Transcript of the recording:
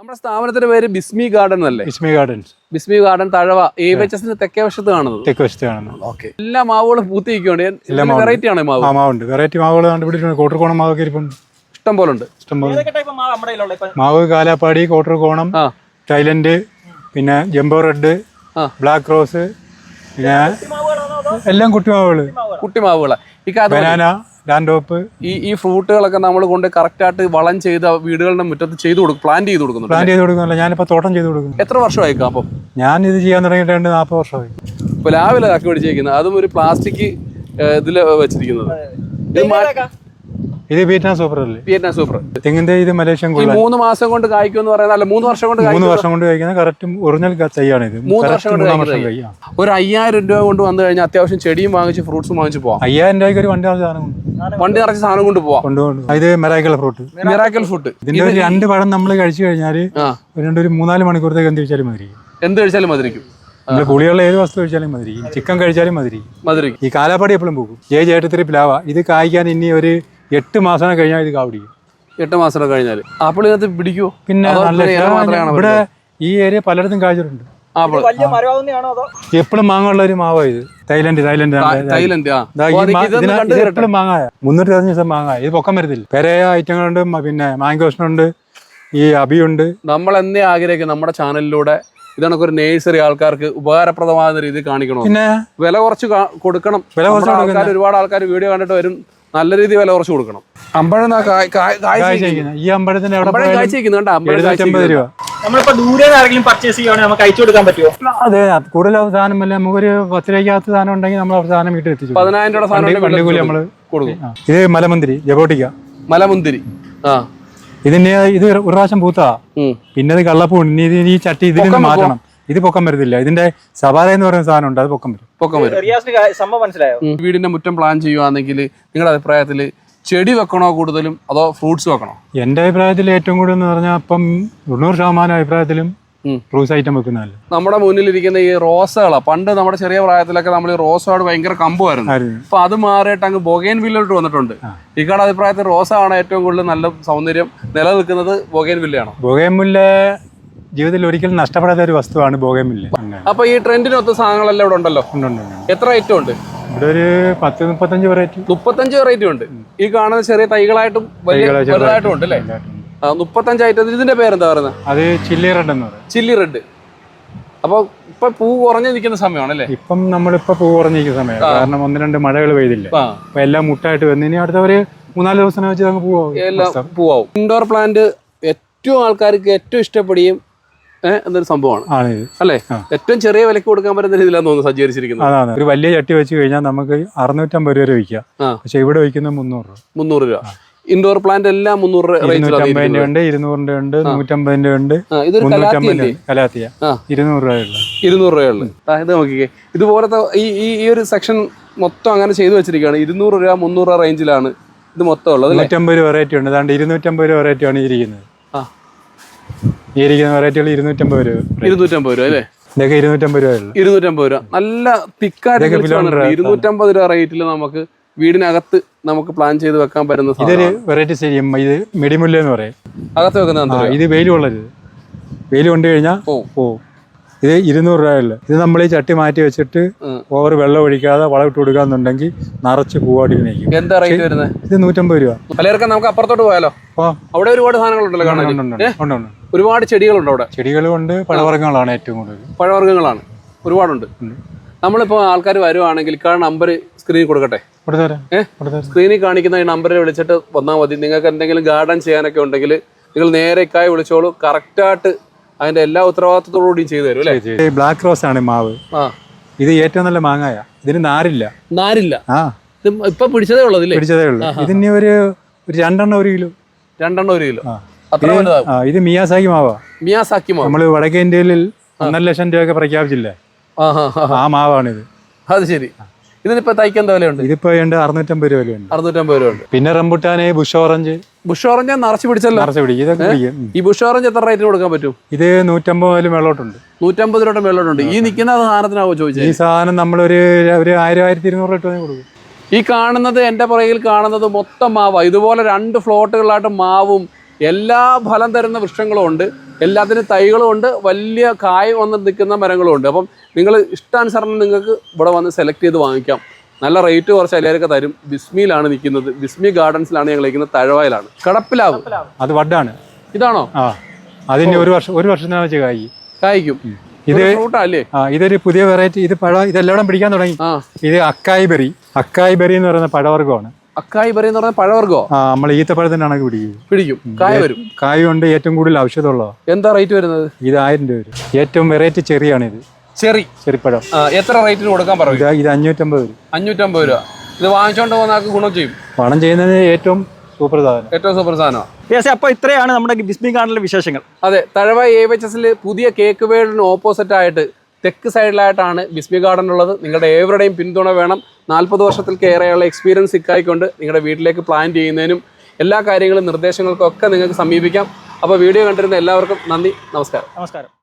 നമ്മുടെ സ്ഥാപനത്തിന്റെ പേര് ബിസ്മി ഗാർഡൻ അല്ലേ? Bismi garden Bismi garden Thazhava A H എസിന്റെ തെക്കേ വശത്ത് കാണുന്നത്. തെക്കേ വശത്ത് കാണുന്നത്. ഓക്കെ. എല്ലാ മാവുകളും മാവും. വെറൈറ്റി ആണ് മാവ്? ആ മാവുണ്ട്. വെറൈറ്റി മാവുകൾ കണ്ടുപിടിച്ചിട്ടുണ്ട്. കോട്ടർകോണം മാവൊക്കെ ഇരിപ്പുണ്ട്. ഇഷ്ടം പോലെ. ഉണ്ട് ഇഷ്ടം പോലെ മാവ് കാലാപ്പാടി കോട്ടർകോണം ആ. ടൈലൻഡ് പിന്നെ ജംബോ റെഡ് ആ. ബ്ലാക്ക് റോസ് പിന്നെ എല്ലാം കുട്ടിമാവുകൾ കുട്ടി മാവുകളാ. ഈ ബനാന ലാൻഡോപ്പ് ഈ ഈ ഫ്രൂട്ടുകളൊക്കെ നമ്മൾ കൊണ്ട് കറക്റ്റ് ആയിട്ട് വളം ചെയ്ത വീടുകളുടെ മുറ്റത്ത് ചെയ്ത് കൊടുക്കും പ്ലാൻ ചെയ്ത് കൊടുക്കുന്നു പ്ലാൻ ചെയ്ത് കൊടുക്കുന്നില്ല. ഞാനിപ്പോൾ തോട്ടം ചെയ്ത് കൊടുക്കുന്നു. എത്ര വർഷമായി അപ്പം? ഞാൻ ഇത് ചെയ്യാൻ തുടങ്ങിയിട്ട് രണ്ട് നാൽപ്പത് വർഷമായി. ഇപ്പൊ രാവിലെ ആക്കി പിടിച്ചിരിക്കുന്നത് അതും ഒരു പ്ലാസ്റ്റിക് ഇതിൽ വെച്ചിരിക്കുന്നത്. ഇത് മാ- ഏതൊക്കെ? ഇത് വിയറ്റ്നാം സൂപ്പർ അല്ലേ? Vietnam super. തെങ്ങിന്റെ ഇത് മലേഷ്യൻ ഈ മൂന്ന് മാസം കൊണ്ട് കായ്ക്കും എന്ന് പറയുന്നത് അല്ല മൂന്ന് വർഷം കൊണ്ട് മൂന്ന് വർഷം കൊണ്ട് കഴിക്കുന്ന കറക്റ്റ് ഒറിജിനൽ തൈയാണ് ഇത്. മൂന്ന് വർഷം കൊണ്ട് ഒരു അയ്യായിരം രൂപ കൊണ്ട് വന്നു കഴിഞ്ഞാൽ അത്യാവശ്യം ചെടിയും വാങ്ങിച്ച് ഫ്രൂട്ട്സും വാങ്ങിച്ച് പോവാം. അയ്യായിരം രൂപയ്ക്ക് ഒരു വണ്ടി സാധനം വണ്ടി നിറച്ച് സാധനം കൊണ്ട് പോവാം. കൊണ്ടുപോകും ഇത് മെറാക്കൽ ഫ്രൂട്ട് മെറാക്കൽ ഫ്രൂട്ട് ഇതിന്റെ ഒരു രണ്ട് പഴം നമ്മൾ കഴിച്ചു കഴിഞ്ഞാൽ ആ. രണ്ട് ഒരു മൂന്നാൽ മണിക്കൂറത്തേക്ക് എന്ത് കഴിച്ചാലും മതി. എന്ത് കഴിച്ചാലും മതിരിക്കും നമ്മൾ പുളിയുള്ള ഏത് വസ്തു കഴിച്ചാലും മതി. ചിക്കൻ കഴിച്ചാലും മതി. മതിരിക്കും ഈ കാലാപ്പാടി എപ്പോഴും പോകും. ജയ ചേട്ടത്തിരി പ്ലാവ. ഇത് കായ്ക്കാൻ ഇനി ഒരു എട്ട് മാസം കഴിഞ്ഞാൽ ഇത് കാവടിക്കും എട്ട് മാസം കഴിഞ്ഞാൽ. ആപ്പിൾ ഇതിനകത്ത് പിടിക്കുമോ പിന്നെ ഇവിടെ ഈ ഏരിയ പലയിടത്തും കായ്ച്ചിട്ടുണ്ട് എപ്പോഴും മാങ്ങ വലിയ മരമാവുന്നതാണോ അതോ? എപ്പോഴും മാങ്ങുള്ള ഒരു മാവാ ഇത്. Thailand Thailand. എപ്പോഴും മാങ്ങായ മുന്നൂറ്റി പതിനഞ്ച് ദിവസം മാങ്ങായ ഇത് പൊക്കം വരത്തില്ല. പെരയ ഐറ്റങ്ങളുണ്ട് പിന്നെ മാങ്കോഷനുണ്ട് ഈ അബിയുണ്ട് നമ്മൾ എന്നേ ആഗ്രഹിക്കും നമ്മുടെ ചാനലിലൂടെ ഇതാണൊക്കെ ഒരു നേഴ്സറി ആൾക്കാർക്ക് ഉപകാരപ്രദമാകുന്ന രീതിയിൽ കാണിക്കണം പിന്നെ വില കുറച്ച് കൊടുക്കണം. വില കുറച്ച് ഒരുപാട് ആൾക്കാർ വീഡിയോ കണ്ടിട്ട് വരും. നല്ല രീതി വില കുറച്ച് കൊടുക്കണം. അമ്പഴം ഈ അമ്പഴത്തിന്റെ അമ്പഴം പോയാലും കാഴ്ചയ്ക്കുന്നുണ്ട് അമ്പഴം എഴുന്നൂറ്റമ്പത് രൂപ. നമ്മളിപ്പോ ദൂരെ നിന്ന് ആരെങ്കിലും പർച്ചേസ് ചെയ്യുവാണെങ്കിൽ നമുക്ക് അയച്ചു കൊടുക്കാൻ പറ്റുമോ അതെ കൂടുതൽ അവസാനം അല്ല നമുക്കൊരു പത്ത് രൂപയ്ക്കകത്ത് സാധനം ഉണ്ടെങ്കിൽ നമ്മൾ വീട്ടിൽ എത്തിച്ചു. പതിനായിരം രൂപ സാധനം നമ്മൾ കൊടുക്കും. ഇത് മലമന്തിരി ജബോട്ടിക്ക. മലമുന്തിരി. ആ. ഇതിന്റെ ഇത് ഒരു പ്രാവശ്യം പൂത്താ പിന്നെ ഇത് കള്ളപ്പൂ ഇനി ഇത് ഈ ചട്ടി ഇതിൽ നിന്ന് മാറ്റണം. ഇത് പൊക്കം വരുന്നില്ല ഇതിന്റെ സവാല എന്ന് പറയുന്ന സാധനം ഉണ്ട് അത് പൊക്കം വരും പൊക്കം വരും റിയാസിന് സംഭവം മനസ്സിലായോ. വീടിന്റെ മുറ്റം പ്ലാൻ ചെയ്യുവാണെങ്കിൽ നിങ്ങളുടെ അഭിപ്രായത്തിൽ ചെടി വെക്കണോ കൂടുതലും അതോ ഫ്രൂട്ട്സ് വെക്കണോ? എന്റെ അഭിപ്രായത്തിൽ ഏറ്റവും കൂടുതൽ എന്ന് പറഞ്ഞാൽ അപ്പം തൊണ്ണൂറ് ശതമാനം അഭിപ്രായത്തിലും. ഫ്രൂട്ട്സ് ഐറ്റം വെക്കുന്നതല്ല നമ്മുടെ മുന്നിലിരിക്കുന്ന ഈ റോസകളാ പണ്ട് നമ്മുടെ ചെറിയ പ്രായത്തിലൊക്കെ നമ്മൾ ഈ റോസോട് ഭയങ്കര കമ്പുമായിരുന്നു. ആയിരുന്നു. അപ്പൊ അത് മാറിയിട്ട് അങ്ങ് ബൊഗേൻ വില്ലോട്ട് വന്നിട്ടുണ്ട്. ഇക്കാട് അഭിപ്രായത്തിൽ റോസാണ് ഏറ്റവും കൂടുതൽ നല്ല സൗന്ദര്യം നിലനിൽക്കുന്നത് ബൊഗൈൻ വില്ലയാണോ? ബോഗേമുല്ല ജീവിതത്തിൽ ഒരിക്കലും നഷ്ടപ്പെടാത്ത ഒരു വസ്തുവാണ് ബോഗമില്ല അപ്പൊ ഈ ട്രെൻഡിനൊത്ത സാധനങ്ങളെല്ലാം ഇവിടെ ഉണ്ടല്ലോ? ഉണ്ട്, ഉണ്ട്, ഉണ്ട്. എത്ര ഐറ്റം ഉണ്ട്? ഇവിടെ ഒരു പത്ത് മുപ്പത്തഞ്ച് വെറൈറ്റി മുപ്പത്തഞ്ച് വെറൈറ്റി ഉണ്ട്. ഈ കാണുന്ന ചെറിയ തൈകളായിട്ടും ചെറുതായിട്ടും ഉണ്ട് അല്ലേ? മുപ്പത്തഞ്ച് ഐറ്റം ഇതിന്റെ പേരെന്താ പറയുന്നത്? അത് ചില്ലി റെഡ് എന്ന് പറയും. ചില്ലി റെഡ് അപ്പൊ ഇപ്പൊ പൂ കുറഞ്ഞു നിൽക്കുന്ന സമയമാണ് അല്ലേ? ഇപ്പം നമ്മളിപ്പോ പൂ കുറഞ്ഞിരിക്കുന്ന സമയം കാരണം ഒന്ന് രണ്ട് മഴകൾ പെയ്തില്ല. അപ്പൊ എല്ലാം മുട്ടായിട്ട് വന്നു ഇനി അടുത്ത ഒരു മൂന്നാൽ ദിവസം വെച്ച് അങ്ങ് പൂവാകും എല്ലാം പൂവാവും. ഇൻഡോർ പ്ലാന്റ് ഏറ്റവും ആൾക്കാർക്ക് ഏറ്റവും ഇഷ്ടപ്പെടുകയും എന്നൊരു സംഭവമാണ്. അല്ലെ? ഏറ്റവും ചെറിയ വിലക്ക് കൊടുക്കാൻ പറ്റുന്ന രീതിയിലാണ് തോന്നുന്നു സജ്ജീകരിച്ചിരിക്കുന്നത്. അതാണ്. ഒരു വലിയ ചട്ടി വെച്ച് കഴിഞ്ഞാൽ നമുക്ക് അറുന്നൂറ്റമ്പത് രൂപ വരെ വിൽക്കാം. പക്ഷെ ഇവിടെ വയ്ക്കുന്നത് മുന്നൂറ് രൂപ. മുന്നൂറ് രൂപ. ഇൻഡോർ പ്ലാന്റ് എല്ലാം മുന്നൂറ് രൂപ ഇരുന്നൂറ്റമ്പതിന്റെ ഉണ്ട് ഇരുന്നൂറിന്റെ ഉണ്ട് നൂറ്റമ്പതിന്റെ ഉണ്ട് മുന്നൂറ്റമ്പതിന്റെ കലാത്തിയ. ഇരുന്നൂറ് രൂപയുള്ള ഇരുന്നൂറ് രൂപയുള്ള ഇത് നോക്കിക്കേ. ഇതുപോലത്തെ ഈ ഈ ഒരു സെക്ഷൻ മൊത്തം അങ്ങനെ ചെയ്തു വെച്ചിരിക്കുകയാണ്. ഇരുന്നൂറ് രൂപ മുന്നൂറ് രൂപ റേഞ്ചിലാണ് ഇത് മൊത്തം ഉള്ളത് നൂറ്റമ്പത് വെറൈറ്റി ഉണ്ട്. അതാണ്ട് ഇരുന്നൂറ്റമ്പത് രൂപ വെറൈറ്റി ആണ് ഇരിക്കുന്നത് ആ. ഈ ഇരിക്കുന്ന വെറൈറ്റികൾ ഇരുന്നൂറ്റമ്പത് രൂപ. ഇരുന്നൂറ്റമ്പത് രൂപ അല്ലേ? ഇതൊക്കെ ഇരുന്നൂറ്റമ്പത് രൂപ ഇരുന്നൂറ്റമ്പത് രൂപ. നല്ല തിക്കായിട്ട്. ഇരുന്നൂറ്റമ്പത് രൂപ റേറ്റിൽ നമുക്ക് വീടിനകത്ത് നമുക്ക് പ്ലാൻ ചെയ്ത് വെക്കാൻ പറ്റുന്ന ഇതൊരു വെറൈറ്റി ശരിയും ഇത് മെടിമുല്ല എന്ന് പറയും. അകത്ത് വെക്കുന്ന ഇത് വെയിൽ കൊള്ളരുത്. വെയിൽ കൊണ്ടു കഴിഞ്ഞാൽ ഓ. ഇത് ഇരുന്നൂറ് രൂപയല്ല ഇത് നമ്മൾ ഈ ചട്ടി മാറ്റി വെച്ചിട്ട് ഓവർ വെള്ളം ഒഴിക്കാതെ വളം ഇട്ട് കൊടുക്കാന്നുണ്ടെങ്കിൽ നിറച്ച് പൂവാടി നിൽക്കും എന്താ റേറ്റ് വരുന്നത് ഇത് നൂറ്റമ്പത് രൂപ. പലർക്കും നമുക്ക് അപ്പുറത്തോട്ട് പോയാലോ? അവിടെ ഒരുപാട് സാധനങ്ങളുണ്ടല്ലോ കാണാൻ. ഒരുപാട് ചെടികളുണ്ട് അവിടെ. ചെടികളുണ്ട് പഴവർഗങ്ങളാണ് ഏറ്റവും കൂടുതൽ. പഴവർഗങ്ങളാണ്. ഒരുപാടുണ്ട്. നമ്മളിപ്പോൾ ആൾക്കാർ വരുവാണെങ്കിൽ ഇക്കാ നമ്പർ സ്ക്രീനിൽ കൊടുക്കട്ടെ? സ്ക്രീനിൽ കാണിക്കുന്ന ഈ നമ്പറിൽ വിളിച്ചിട്ട് വന്നാൽ മതി. നിങ്ങൾക്ക് എന്തെങ്കിലും ഗാർഡൻ ചെയ്യാനൊക്കെ ഉണ്ടെങ്കിൽ നിങ്ങൾ നേരെ ഇക്കായി വിളിച്ചോളൂ. കറക്റ്റായിട്ട് അതിന്റെ എല്ലാ ഉത്തരവാദിത്തത്തോടുകൂടിയും ചെയ്തു തരും അല്ലേ? ബ്ലാക്ക് റോസ് ആണ് മാവ്. ആ. ഇത് ഏറ്റവും നല്ല മാങ്ങായ. ഇതിന് നാരില്ല. നാരില്ല. ആ. ഇത് ഇപ്പൊ പിടിച്ചതേ ഉള്ളതില്ലേ? പിടിച്ചതേ ഉള്ളൂ. ഇതിന് ഒരു ഒരു രണ്ടെണ്ണം ഒരു കിലോ. രണ്ടെണ്ണം ഒരു കിലോ. ഇത് മിയാസാക്കി മാവാ. മിയാസാക്കി മാവ്. നമ്മൾ വടക്കേ ഇന്ത്യയിൽ ഒന്നര ലക്ഷം രൂപയൊക്കെ പ്രഖ്യാപിച്ചില്ലേ? ആ മാവാണിത്. അത് ശരി. ഇതിനിപ്പോ തൈക്ക് എന്താ വിലയുണ്ട്? ഇതിപ്പോ ഉണ്ട് അറുന്നൂറ്റമ്പത് രൂപ വിലയുണ്ട്. അറുന്നൂറ്റമ്പത് രൂപ ഉണ്ട്. പിന്നെ റംബുട്ടാന് ബുഷ് ഓറഞ്ച്. ബുഷ് ഓറഞ്ച് നിറച്ച് പിടിച്ചല്ലോ. നിറച്ച് പിടിക്കും. ഇതൊക്കെ പിടിക്കും. ഈ ബുഷ് ഓറഞ്ച് എത്ര റേറ്റിന് കൊടുക്കാൻ പറ്റും? ഇത് നൂറ്റമ്പത് മുതൽ മേളോട്ടുണ്ട് നൂറ്റമ്പത് രൂപയുടെ മേളോട്ടുണ്ട് ഈ നിൽക്കുന്ന സാധനത്തിനാവോ ചോദിച്ചത് ഈ സാധനം നമ്മളൊരു ഒരു ആയിരം ആയിരത്തി ഇരുന്നൂറ് രൂപ കൊടുക്കും. ഈ കാണുന്നത് എന്റെ പുറകിൽ കാണുന്നത് മൊത്തം മാവാ. ഇതുപോലെ രണ്ട് ഫ്ലോട്ടുകളായിട്ട് മാവും എല്ലാ ഫലം തരുന്ന വൃക്ഷങ്ങളും ഉണ്ട്. എല്ലാത്തിനും തൈകളും ഉണ്ട്. വലിയ കായ വന്ന് നിൽക്കുന്ന മരങ്ങളും ഉണ്ട്. അപ്പം നിങ്ങൾ ഇഷ്ടാനുസരണം നിങ്ങൾക്ക് ഇവിടെ വന്ന് സെലക്ട് ചെയ്ത് വാങ്ങിക്കാം. നല്ല റേറ്റ് കുറച്ച് എല്ലാവരൊക്കെ തരും. ബിസ്മിയിലാണ് നിൽക്കുന്നത്. ബിസ്മി ഗാർഡൻസിലാണ് ഞങ്ങൾ നിൽക്കുന്നത്. തഴവായിലാണ്. കടപ്പിലാവ്. അത് വഡാണ് ഇതാണോ? ആ. അതിന് ഒരു വർഷം ഒരു വർഷത്തിനാണ് വെച്ച് കായി കായ്ക്കും. ഇത് ഫ്രൂട്ടല്ലേ ആ ഇതൊരു പുതിയ വെറൈറ്റി ഇത് പഴ ഇതെല്ലാം പിടിക്കാൻ തുടങ്ങി. ഇത് അക്കായ് ബെറി. അക്കായ് ബെറി എന്ന് പറയുന്ന പഴവർഗമാണ്. അക്കായി പറയുന്ന പറഞ്ഞ പഴവർഗോ ആ നമ്മൾ ഈത്തപ്പഴത്തിനാണ് പിടിക്കും. പിടിക്കും. കായ വരും. കായ കൊണ്ട് ഏറ്റവും കൂടുതൽ ഔഷധമുള്ള എന്താ റേറ്റ് വരുന്നത്? ഇത് ആയിരം രൂപ വരും. ഏറ്റവും വെറൈറ്റി ചെറിയാണ് ഇത് ചെറി. ചെറിപ്പഴം. എത്ര റേറ്റിന് കൊടുക്കാൻ പറയും? ഇത് അഞ്ഞൂറ്റമ്പത് രൂപ അഞ്ഞൂറ്റമ്പത് രൂപ. ഇത് വാങ്ങിച്ചോണ്ട് പോകുന്ന ആൾക്ക് ഗുണം ചെയ്യും. പണം ചെയ്യുന്നതിന് ഏറ്റവും ഏറ്റവും സൂപ്പർ സാധനമാണ് അപ്പൊ ഇത്രയാണ് നമ്മുടെ ബിസ്മി ഗാർഡനിലെ വിശേഷങ്ങൾ. അതെ തഴവ എ എച്ച് എസിൽ പുതിയ കേക്ക് വേൾഡിന് ഓപ്പോസിറ്റ് ആയിട്ട് തെക്ക് സൈഡിലായിട്ടാണ് ബിസ്മി ഗാർഡൻ ഉള്ളത്. നിങ്ങളുടെ ഏവരുടെയും പിന്തുണ വേണം. നാൽപ്പത് വർഷത്തിൽ കയറിയുള്ള എക്സ്പീരിയൻസ് ഇക്കായിക്കൊണ്ട് നിങ്ങളുടെ വീട്ടിലേക്ക് പ്ലാൻ ചെയ്യുന്നതിനും എല്ലാ കാര്യങ്ങളും നിർദ്ദേശങ്ങൾക്കൊക്കെ നിങ്ങൾക്ക് സമീപിക്കാം. അപ്പോൾ വീഡിയോ കണ്ടിരുന്ന എല്ലാവർക്കും നന്ദി. നമസ്കാരം. നമസ്കാരം.